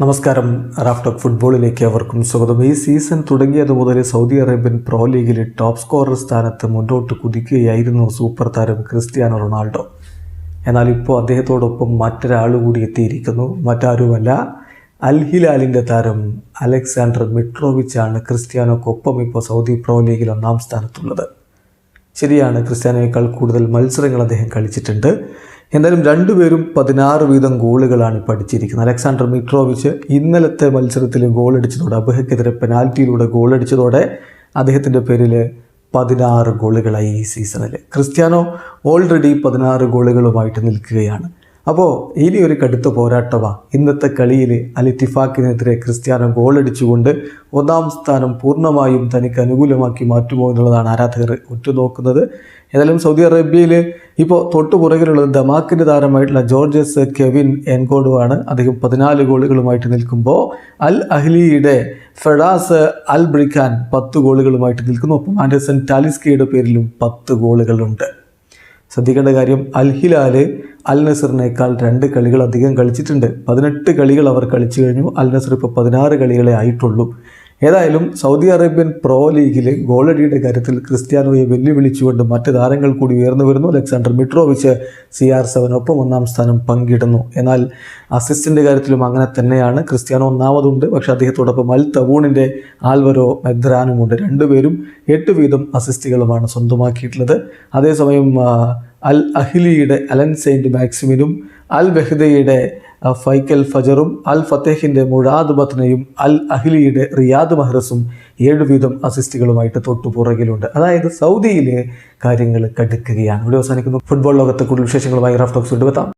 നമസ്കാരം. റാഫ്റ്റോക്ക് ഫുട്ബോളിലേക്ക് അവർക്കും സ്വാഗതം. ഈ സീസൺ തുടങ്ങിയത് മുതൽ സൗദി അറേബ്യൻ പ്രോ ലീഗിലെ ടോപ്പ് സ്കോറർ സ്ഥാനത്ത് മുന്നോട്ട് കുതിക്കുകയായിരുന്നു സൂപ്പർ താരം ക്രിസ്ത്യാനോ റൊണാൾഡോ. എന്നാൽ ഇപ്പോൾ അദ്ദേഹത്തോടൊപ്പം മറ്റൊരാൾ കൂടി എത്തിയിരിക്കുന്നു. മറ്റാരുമല്ല അൽ ഹിലാലിന്റെ താരം അലക്സാണ്ടർ മിട്രോവിച്ച് ആണ് ക്രിസ്ത്യാനോക്കൊപ്പം ഇപ്പോൾ സൗദി പ്രോ ലീഗിൽ ഒന്നാം സ്ഥാനത്തുള്ളത്. ശരിയാണ് ക്രിസ്ത്യാനോയേക്കാൾ കൂടുതൽ മത്സരങ്ങൾ അദ്ദേഹം കളിച്ചിട്ടുണ്ട്. എന്തായാലും രണ്ടുപേരും പതിനാറ് വീതം ഗോളുകളാണ് ഇപ്പോൾ അടിച്ചിരിക്കുന്നത് അലക്സാണ്ടർ മിട്രോവിച്ച് ഇന്നലത്തെ മത്സരത്തിൽ ഗോളടിച്ചതോടെ അബഹയ്ക്കെതിരെ പെനാൽറ്റിയിലൂടെ ഗോളടിച്ചതോടെ അദ്ദേഹത്തിന്റെ പേരിൽ പതിനാറ് ഗോളുകളായി ഈ സീസണിൽ. ക്രിസ്ത്യാനോ ഓൾറെഡി പതിനാറ് ഗോളുകളുമായിട്ട് നിൽക്കുകയാണ്. അപ്പോൾ ഇനി ഒരു കടുത്ത പോരാട്ടമാണ് ഇന്നത്തെ കളിയിൽ അലിറ്റിഫാക്കിനെതിരെ ക്രിസ്ത്യാനോ ഗോളടിച്ചുകൊണ്ട് ഒന്നാം സ്ഥാനം പൂർണമായും തനിക്ക് അനുകൂലമാക്കി മാറ്റുമോ എന്നുള്ളതാണ് ആരാധകർ ഉറ്റുനോക്കുന്നത്. ഏതായാലും സൗദി അറേബ്യയിൽ ഇപ്പോൾ തൊട്ടു പുറകിലുള്ളത് ദമാക്കിന്റെ താരമായിട്ടുള്ള ജോർജസ് കെവിൻ എൻകോഡുവാണ് അദ്ദേഹം പതിനാല് ഗോളുകളുമായിട്ട് നിൽക്കുമ്പോൾ അൽ അഹ്ലിയുടെ ഫെഡാസ് അൽ ബ്രിഖാൻ പത്ത് ഗോളുകളുമായിട്ട് നിൽക്കുന്നു. ഒപ്പം ആൻഡേഴ്സൺ ടാലിസ്കിയുടെ പേരിലും പത്ത് ഗോളുകളുണ്ട്. ശ്രദ്ധിക്കേണ്ട കാര്യം അൽ അൽ നസറിനേക്കാൾ രണ്ട് കളികൾ അധികം കളിച്ചിട്ടുണ്ട്. പതിനെട്ട് കളികൾ അവർ കളിച്ചു കഴിഞ്ഞു. അൽ നസർ ഇപ്പോൾ പതിനാറ് കളികളെ ആയിട്ടുള്ളൂ. ഏതായാലും സൗദി അറേബ്യൻ പ്രോ ലീഗിൽ ഗോളടിയുടെ കാര്യത്തിൽ ക്രിസ്ത്യാനോയെ വെല്ലുവിളിച്ചുകൊണ്ട് മറ്റ് താരങ്ങൾ കൂടി ഉയർന്നു വരുന്നു. അലക്സാണ്ടർ മിട്രോവിച്ച് സി ആർ സെവനൊപ്പം ഒന്നാം സ്ഥാനം പങ്കിടുന്നു. എന്നാൽ അസിസ്റ്റിന്റെ കാര്യത്തിലും അങ്ങനെ തന്നെയാണ്. ക്രിസ്ത്യാനോ ഒന്നാമതുണ്ട്. പക്ഷേ അദ്ദേഹത്തോടൊപ്പം അൽ തവൂണിന്റെ ആൽവരോ മെദ്രാനുമുണ്ട്. രണ്ടുപേരും എട്ട് വീതം അസിസ്റ്റുകളുമാണ് സ്വന്തമാക്കിയിട്ടുള്ളത്. അതേസമയം അൽ അഹ്ലിയുടെ അലൻ സെയിന്റ് മാക്സിമിനും അൽ ബെഹ്ദയുടെ ഫൈക്കൽ ഫജറും അൽ ഫത്തേഹിന്റെ മുഴാദ് ബത്നയും അൽ അഹ്ലിയുടെ റിയാദ് മഹ്റസും ഏഴ് വീതം അസിസ്റ്റുകളുമായിട്ട് തൊട്ടു പുറകിലുണ്ട് അതായത് സൗദിയിലെ കാര്യങ്ങൾ കടുക്കുകയാണ്. ഇവിടെ അവസാനിക്കുന്നു. ഫുട്ബോൾ ലോകത്തെ കൂടുതൽ വിശേഷങ്ങളുമായി റഫ് ടോക്സ് കൊണ്ടുവെത്താം.